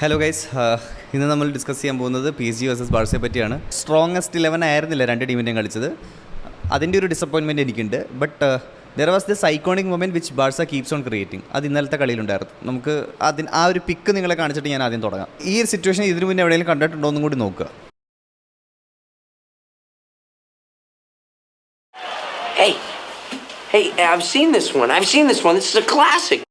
Hello guys ഇന്ന് നമ്മൾ discuss ചെയ്യാൻ പോകുന്നത് പി എസ് ജി വേഴ്സസ് ബാഴ്സയെ പറ്റിയാണ്. സ്ട്രോങ്ങസ്റ്റ് ഇലവൻ ആയിരുന്നില്ല രണ്ട് ടീമിന്റെയും കളിച്ചത്. അതിന്റെ ഒരു ഡിസപ്പോയിൻമെന്റ് എനിക്കുണ്ട്. But there was the psychotic moment which Barca keeps on creating അത് ഇന്നലത്തെ കളിയിലുണ്ടായിരുന്നു. നമുക്ക് അതിന് ആ ഒരു പിക്ക് നിങ്ങളെ കാണിച്ചിട്ട് ഞാൻ ആദ്യം തുടങ്ങാം. ഈ ഒരു സിറ്റുവേഷൻ ഇതിനു മുന്നേ എവിടെയെങ്കിലും കണ്ടിട്ടുണ്ടോ എന്നും കൂടി നോക്കുക. Hey, hey, I've seen this one. I've seen this one. This is a classic.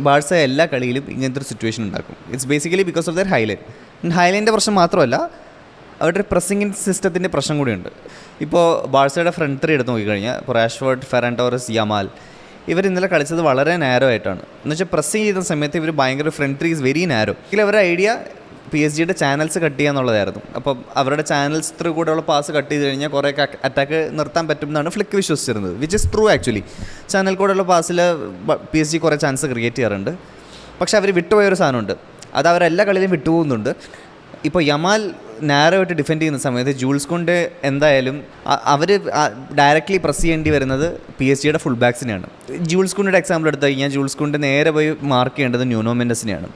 Barca എല്ലാ കളിയിലും ഇങ്ങനത്തെ ഒരു സിറ്റുവേഷൻ ഉണ്ടാക്കും. It's basically because of their high line ഹൈലൈന്റെ പ്രശ്നം മാത്രമല്ല അവരുടെ പ്രസിംഗിൻ സിസ്റ്റത്തിന്റെ പ്രശ്നം കൂടിയുണ്ട്. ഇപ്പോൾ ബാഴ്സയുടെ ഫ്രണ്ട് ത്രീ എടുത്ത് നോക്കിക്കഴിഞ്ഞാൽ ഇപ്പോൾ റാഷ്വേർഡ് ഫെറാൻ ടോറസ് യമാൽ ഇവർ ഇന്നലെ കളിച്ചത് വളരെ നാരോ ആയിട്ടാണ്. എന്നുവെച്ചാൽ പ്രസ് ചെയ്യുന്ന സമയത്ത് ഇവർ ഭയങ്കര front three is very narrow ഇതിൽ അവരുടെ ഐഡിയ പി എസ് ജിയുടെ ചാനൽസ് കട്ട് ചെയ്യുക എന്നുള്ളതായിരുന്നു. അപ്പം അവരുടെ ചാനൽസ് ത്രൂ കൂടെയുള്ള പാസ് കട്ട് ചെയ്ത് കഴിഞ്ഞാൽ കുറേ അറ്റാക്ക് നിർത്താൻ പറ്റും എന്നാണ് Flick വിശ്വസിച്ചിരുന്നത്. Which is true actually channel കൂടെയുള്ള പാസിൽ പി എസ് ജി കുറേ ചാൻസ് ക്രിയേറ്റ് ചെയ്യാറുണ്ട്. പക്ഷേ അവർ വിട്ടുപോയൊരു സാധനമുണ്ട്. അത് അവരെല്ലാ കളിയിലും വിട്ടുപോകുന്നുണ്ട്. ഇപ്പോൾ യമാൽ നാരോ ആയിട്ട് ഡിഫെൻഡ് ചെയ്യുന്ന സമയത്ത് ജൂൾസ് കൊണ്ട് എന്തായാലും അവർ ഡയറക്റ്റ്ലി പ്രസ് ചെയ്യേണ്ടി വരുന്നത് പി എസ് ജിയുടെ ഫുൾ ബാക്സിനെയാണ് ജൂൾസ് കുണ്ടിന്റെ എക്സാമ്പിൾ എടുത്തു കഴിഞ്ഞാൽ ജൂൾസ് കൊണ്ട് നേരെ പോയി മാർക്ക് ചെയ്യേണ്ടത് ന്യൂനോമെൻഡസിനെയാണ്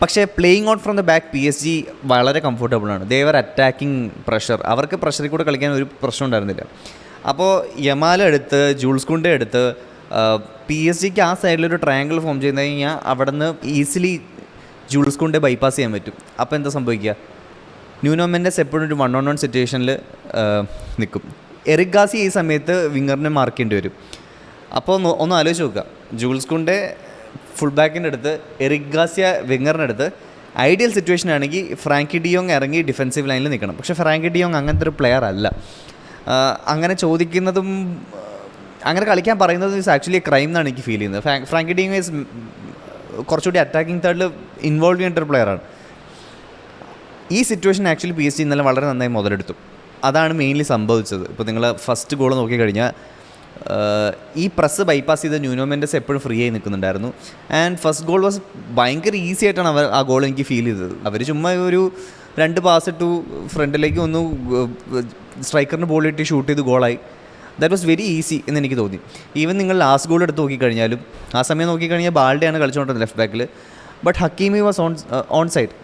പക്ഷേ playing out from the back P S G വളരെ കംഫർട്ടബിൾ ആണ്. ദേവർ അറ്റാക്കിംഗ് പ്രഷർ അവർക്ക് പ്രഷറിൽ കൂടെ കളിക്കാൻ ഒരു പ്രശ്നം ഉണ്ടായിരുന്നില്ല. അപ്പോൾ യമാല എടുത്ത് ജൂൾസ് കുണ്ടെ എടുത്ത് പി എസ് ജിക്ക് ആ സൈഡിലൊരു ട്രയാങ്കിൾ ഫോം ചെയ്ത് കഴിഞ്ഞാൽ അവിടെ നിന്ന് ഈസിലി ജൂൾസ് കുണ്ടെ ബൈപ്പാസ് ചെയ്യാൻ പറ്റും. അപ്പോൾ എന്താ സംഭവിക്കുക? ന്യൂനോമെന്റസ് എപ്പോഴും ഒരു വൺ ഓൺ വൺ സിറ്റുവേഷനിൽ നിൽക്കും എറിക് ഗാസി ഈ സമയത്ത് വിങ്ങറിനെ മാർക്ക് വരും. അപ്പോൾ ഒന്ന് ഒന്ന് ആലോചിച്ച് നോക്കുക. ജൂൾസ് കുണ്ടെ ഫുൾ ബാക്കിന്റെ അടുത്ത് എറിഗാസിയ വിങ്ങറിന്റെ അടുത്ത്. ഐഡിയൽ സിറ്റുവേഷൻ ആണെങ്കിൽ ഫ്രാങ്കി ഡിയോങ് ഇറങ്ങി ഡിഫെൻസീവ് ലൈനിൽ നിൽക്കണം. പക്ഷേ ഫ്രാങ്കി ഡിയോങ് അങ്ങനത്തെ ഒരു പ്ലെയർ അല്ല. അങ്ങനെ ചോദിക്കുന്നതും അങ്ങനെ കളിക്കാൻ പറയുന്നത് ഇസ് ആക്ച്വലി ക്രൈം എന്നാണ് എനിക്ക് ഫീൽ ചെയ്യുന്നത്. ഫ്രാ ഫ്രാങ്കി ഡിയോങ് ഈസ് കുറച്ചുകൂടി അറ്റാക്കിംഗ് തേർഡിൽ ഇൻവോൾവ് ചെയ്യേണ്ട ഒരു പ്ലെയറാണ് ഈ സിറ്റുവേഷൻ ആക്ച്വലി പി എസ് ഇന്നലെ വളരെ നന്നായി മുതലെടുത്തു. അതാണ് മെയിൻലി സംഭവിച്ചത്. ഇപ്പോൾ നിങ്ങൾ ഫസ്റ്റ് ഗോൾ നോക്കിക്കഴിഞ്ഞാൽ ഈ പ്രസ് ബൈപ്പാസ് ചെയ്ത ന്യൂനോമെന്റസ് എപ്പോഴും ഫ്രീ ആയി നിൽക്കുന്നുണ്ടായിരുന്നു. ആൻഡ് ഫസ്റ്റ് ഗോൾ വാസ് ഭയങ്കര ഈസി ആയിട്ടാണ് അവർ ആ ഗോൾ എനിക്ക് ഫീൽ ചെയ്തത്. അവർ ചുമ്മാ ഒരു രണ്ട് പാസ് ഇട്ടു ഫ്രണ്ടിലേക്ക് ഒന്ന് സ്ട്രൈക്കറിന് ബോൾ ഇട്ട് ഷൂട്ട് ചെയ്ത് ഗോളായി ദാറ്റ് വാസ് വെരി ഈസി എന്ന് എനിക്ക് തോന്നി. ഈവൻ നിങ്ങൾ ലാസ്റ്റ് ഗോൾ എടുത്ത് നോക്കിക്കഴിഞ്ഞാലും ആ സമയം നോക്കിക്കഴിഞ്ഞാൽ ബാൾഡെയാണ് കളിച്ചുകൊണ്ടിരുന്നത് ലെഫ്റ്റ് ബാക്കിൽ but Hakimi was on on side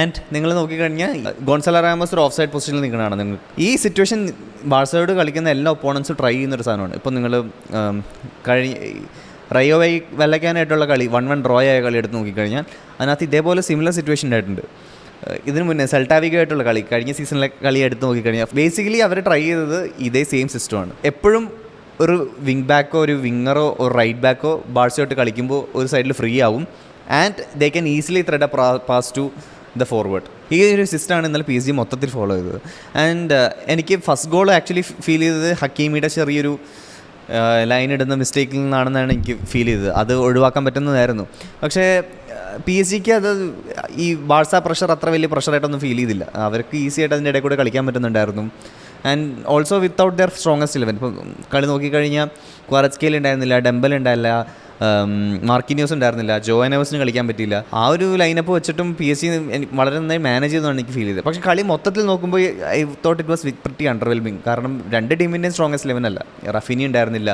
and നിങ്ങൾ നോക്കിക്കഴിഞ്ഞാൽ ഗോൺസല റാമസ് ഒരു ഓഫ് സൈഡ് പൊസിഷനിൽ നിൽക്കണതാണ് നിങ്ങൾ. ഈ സിറ്റുവേഷൻ ബാഴ്സലോട് കളിക്കുന്ന എല്ലാ ഒപ്പോണൻസും ട്രൈ ചെയ്യുന്ന ഒരു സാധനമാണ്. ഇപ്പോൾ നിങ്ങൾ കഴിഞ്ഞ റയോ വൈ വെല്ലയ്ക്കാനായിട്ടുള്ള കളി വൺ വൺ ഡ്രോ ആയ കളി എടുത്ത് നോക്കിക്കഴിഞ്ഞാൽ അതിനകത്ത് ഇതേപോലെ സിമിലർ സിറ്റുവേഷൻ ഉണ്ടായിട്ടുണ്ട്. ഇതിനു മുന്നേ സെൽട്ടാവികമായിട്ടുള്ള കളി കഴിഞ്ഞ സീസണിലെ കളി എടുത്ത് നോക്കിക്കഴിഞ്ഞാൽ ബേസിക്കലി അവർ ട്രൈ ചെയ്തത് ഇതേ സെയിം സിസ്റ്റമാണ് എപ്പോഴും ഒരു വിങ് ബാക്കോ ഒരു വിങ്ങറോ ഒരു റൈറ്റ് ബാക്കോ ബാഴ്സയോട്ട് കളിക്കുമ്പോൾ ഒരു സൈഡിൽ ഫ്രീ ആവും. And they can easily thread pass to the forward. ഈ ഒരു സിസ്റ്റമാണ് ഇന്നലെ പി എസ് ജി മൊത്തത്തിൽ ഫോളോ ചെയ്തത്. ആൻഡ് എനിക്ക് ഫസ്റ്റ് ഗോൾ ആക്ച്വലി ഫീൽ ചെയ്തത് ഹക്കീമിയുടെ ചെറിയൊരു ലൈൻ ഇടുന്ന മിസ്റ്റേക്കിൽ നിന്നാണെന്നാണ് എനിക്ക് ഫീൽ ചെയ്തത്. അത് ഒഴിവാക്കാൻ പറ്റുന്നതായിരുന്നു. പക്ഷേ പി എസ് ജിക്ക് അത് ഈ ബാഴ്സ പ്രഷർ അത്ര വലിയ പ്രഷറായിട്ടൊന്നും ഫീൽ ചെയ്തില്ല. അവർക്ക് ഈസി ആയിട്ട് അതിന്റെ ഇടയിൽ കൂടെ കളിക്കാൻ പറ്റുന്നുണ്ടായിരുന്നു. And also without their strongest eleven ഇപ്പം കളി നോക്കിക്കഴിഞ്ഞാൽ ക്വാറസ്കേൽ ഉണ്ടായിരുന്നില്ല ഡെമ്പൽ ഉണ്ടായില്ല മാർക്കിനിയോസ് ഉണ്ടായിരുന്നില്ല ജോയനേഴ്സിന് കളിക്കാൻ പറ്റിയില്ല. ആ ഒരു ലൈനപ്പ് വെച്ചിട്ടും പി എസ് സി വളരെ നന്നായി മാനേജ് ചെയ്തെന്നാണ് എനിക്ക് ഫീൽ ചെയ്തത്. പക്ഷേ കളി മൊത്തത്തിൽ നോക്കുമ്പോൾ I thought it was pretty underwhelming കാരണം രണ്ട് ടീമിന്റെയും സ്ട്രോങ്ങസ്റ്റ് ലെവൻ അല്ല. റഫിനി ഉണ്ടായിരുന്നില്ല.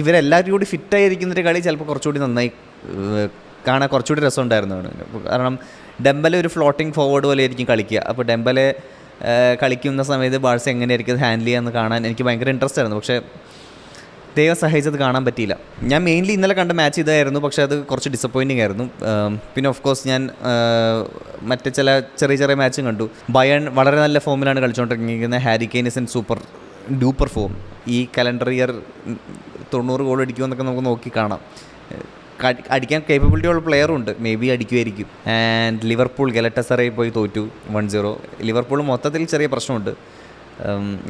ഇവരെല്ലാവരും കൂടി ഫിറ്റായിരിക്കുന്നൊരു കളി ചിലപ്പോൾ കുറച്ചുകൂടി നന്നായി കാണാൻ കുറച്ചുകൂടി രസം ഉണ്ടായിരുന്നു കാരണം ഡെമ്പലെ ഒരു ഫ്ലോട്ടിംഗ് ഫോർവേഡ് പോലെ ആയിരിക്കും കളിക്കുക. അപ്പോൾ ഡെമ്പലെ കളിക്കുന്ന സമയത്ത് ബാഴ്സ എങ്ങനെയായിരിക്കും ഹാൻഡിൽ ചെയ്യാമെന്ന് കാണാൻ എനിക്ക് ഭയങ്കര ഇൻട്രസ്റ്റ് ആയിരുന്നു. പക്ഷേ ദൈവം സഹായിച്ചത് കാണാൻ പറ്റിയില്ല. ഞാൻ മെയിൻലി ഇന്നലെ കണ്ട മാച്ച് ഇതായിരുന്നു. പക്ഷേ അത് കുറച്ച് ഡിസപ്പോയിന്റിംഗ് ആയിരുന്നു. പിന്നെ ഓഫ് കോഴ്സ് ഞാൻ മറ്റു ചില ചെറിയ ചെറിയ മാച്ചും കണ്ടു. ബയൺ വളരെ നല്ല ഫോമിലാണ് കളിച്ചുകൊണ്ടിരിക്കുന്നത്. Harry and super duper form ഈ കലണ്ടർ ഇയർ തൊണ്ണൂറ് ഗോൾ അടിക്കുമെന്നൊക്കെ നമുക്ക് നോക്കി കാണാം. അടിക്കാൻ കേപ്പബിലിറ്റി ഉള്ള പ്ലെയറും ഉണ്ട്. മേ ബി അടിക്കുമായിരിക്കും ആൻഡ് ലിവർപൂൾ ഗലറ്റസറയിൽ പോയി തോറ്റു വൺ സീറോ ലിവർപൂൾ മൊത്തത്തിൽ ചെറിയ പ്രശ്നമുണ്ട്.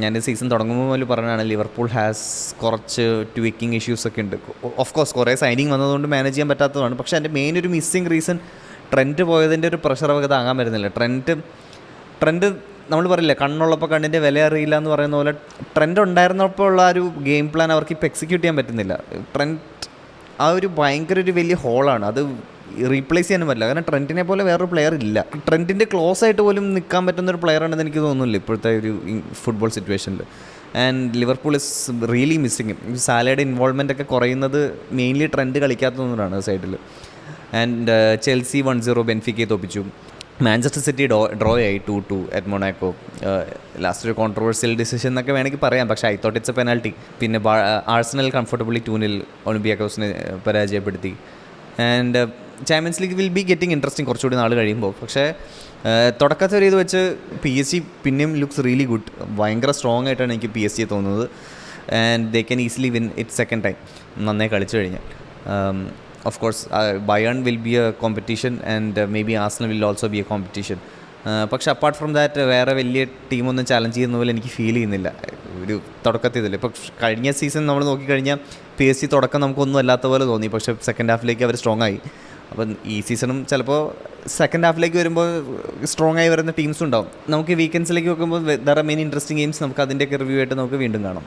ഞാൻ സീസൺ തുടങ്ങുമ്പോൾ മുതൽ പറഞ്ഞാണ് ലിവർപൂൾ ഹാസ് കുറച്ച് ട്വിക്കിംഗ് ഇഷ്യൂസ് ഒക്കെ ഉണ്ട്. ഓഫ് കോഴ്സ് കുറേ സൈനിങ് വന്നതുകൊണ്ട് മാനേജ് ചെയ്യാൻ പറ്റാത്തതാണ്. പക്ഷേ എന്റെ മെയിൻ ഒരു മിസ്സിങ് റീസൺ ട്രെൻഡ് പോയതിന്റെ ഒരു പ്രഷർ അവർക്ക് താങ്ങാൻ വരുന്നില്ല ട്രെൻഡ് ട്രെൻഡ് നമ്മൾ പറയില്ല കണ്ണുള്ളപ്പോൾ കണ്ണിന്റെ വില അറിയില്ല എന്ന് പറയുന്ന പോലെ ട്രെൻഡ് ഉണ്ടായിരുന്നപ്പോൾ ഉള്ള ഒരു ഗെയിം പ്ലാൻ അവർക്ക് ഇപ്പോൾ എക്സിക്യൂട്ട് ചെയ്യാൻ പറ്റുന്നില്ല. ട്രെൻഡ് ആ ഒരു ഭയങ്കര ഒരു വലിയ ഹോളാണ്. അത് റീപ്ലേസ് ചെയ്യാനും പറ്റില്ല. കാരണം ട്രെന്റിനെ പോലെ വേറൊരു പ്ലെയർ ഇല്ല. ട്രെന്റിന്റെ ക്ലോസ് ആയിട്ട് പോലും നിൽക്കാൻ പറ്റുന്ന ഒരു പ്ലെയർ ആണെന്ന് എനിക്ക് തോന്നുന്നില്ല ഇപ്പോഴത്തെ ഒരു ഫുട്ബോൾ സിറ്റുവേഷനിൽ and Liverpool is really missing സാലയുടെ involvement ഒക്കെ കുറയുന്നത് മെയിൻലി ട്രെൻഡ് കളിക്കാത്തതുകൊണ്ടാണ് സൈഡിൽ ആൻഡ് ചെൽസി വൺ സീറോ ബെൻഫിക്കയെ തോപ്പിച്ചു. മാഞ്ചസ്റ്റർ സിറ്റി ഡോ ഡ്രോ ആയി two two at Monaco last ഒരു കോൺട്രവേഴ്സ്യൽ ഡിസിഷൻ എന്നൊക്കെ വേണമെങ്കിൽ പറയാം. പക്ഷേ I thought it's a penalty പിന്നെ ആഴ്സണൽ കംഫർട്ടബിളി ടൂനിൽ ഒളിമ്പിയാക്കോസിനെ പരാജയപ്പെടുത്തി. And Champions League will be getting interesting കുറച്ചുകൂടി നാൾ കഴിയുമ്പോൾ. പക്ഷേ തുടക്കത്തെ ഒരു ഇത് വെച്ച് പി എസ് സി പിന്നെയും ലുക്സ് റിയലി ഗുഡ് ഭയങ്കര സ്ട്രോങ് ആയിട്ടാണ് എനിക്ക് പി എസ് സിയെ തോന്നുന്നത്. And they can easily win it second time നന്നായി കളിച്ചു കഴിഞ്ഞാൽ of course Bayern will be a competition and maybe ആസ്ലൻ will also be a competition പക്ഷേ അപ്പാർട്ട് ഫ്രം ദാറ്റ് വേറെ വലിയ ടീമൊന്നും ചലഞ്ച് ചെയ്യുന്ന പോലെ എനിക്ക് ഫീൽ ചെയ്യുന്നില്ല. ഒരു തുടക്കത്തിൽ ഇതില്ല ഇപ്പോൾ കഴിഞ്ഞ സീസൺ നമ്മൾ നോക്കിക്കഴിഞ്ഞാൽ പി എസ് സി തുടക്കം നമുക്കൊന്നും അല്ലാത്ത പോലെ തോന്നി. പക്ഷേ സെക്കൻഡ് ഹാഫിലേക്ക് അവർ സ്ട്രോങ് ആയി. അപ്പം ഈ സീസണും ചിലപ്പോൾ സെക്കൻഡ് ഹാഫിലേക്ക് വരുമ്പോൾ സ്ട്രോങ് ആയി വരുന്ന ടീംസ് ഉണ്ടാവും. നമുക്ക് വീക്കെൻഡ്സിലേക്ക് നോക്കുമ്പോൾ ആർ മെയിൻ ഇൻട്രസ്റ്റിംഗ് ഗെയിംസ് നമുക്ക് അതിന്റെയൊക്കെ റിവ്യൂ ആയിട്ട് നമുക്ക് വീണ്ടും കാണാം.